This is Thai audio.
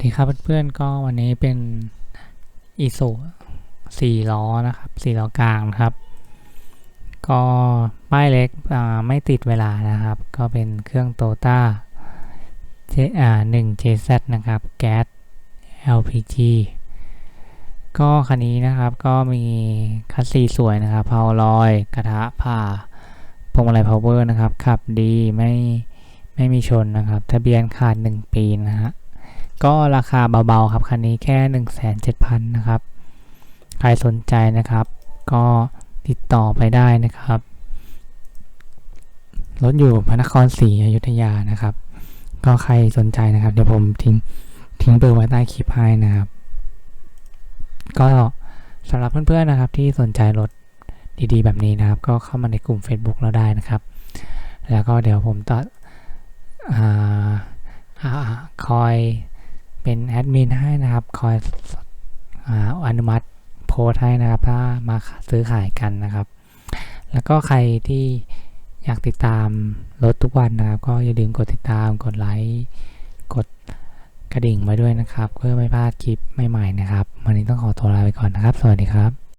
ดีครับเพื่อนๆก็วันนี้เป็นอีโซสี่ล้อนะครับสี่ล้อกลางครับ ก็ป้ายเล็กไม่ติดเวลานะครับ ก็เป็นเครื่องโตต้าเจอ่าหนึ่ง JZ นะครับ แก๊ส LPG ก็คันนี้นะครับก็มีคัสซีสวยนะครับเพาลอย กระทะผ่าพวงมาลัยพาวเวอร์นะครับขับดีไม่ไม่มีชนนะครับ ทะเบียนขาด 1 ปีนะฮะ ก็ราคาเบาๆครับคันนี้แค่ 1 7 0 0 0นะครับ ใครสนใจนะครับ ก็ติดต่อไปได้นะครับ รถอยู่พระนครศรีอยุธยานะครับ ก็ใครสนใจนะครับ เดี๋ยวผมทิ้งทิ้งเบอร์ไว้ใต้คลิปให้นะครับ ก็สำหรับเพื่อนๆนะครับ ที่สนใจรถดีๆ แบบนี้นะครับ ก็เข้ามาในกลุ่ม Facebook เราได้นะครับ แล้วก็เดี๋ยวผมต่ออคอย เป็นแอดมินให้นะครับ คอยอนุมัติโพสให้นะครับ ถ้ามาซื้อขายกันนะครับ แล้วก็ใครที่อยากติดตามรถทุกวันนะครับ ก็อย่าลืมกดติดตามกดไลค์กดกระดิ่งไว้ด้วยนะครับ เพื่อไม่พลาดคลิปใหม่ๆนะครับ วันนี้ต้องขอตัวลาไปก่อนนะครับ สวัสดีครับ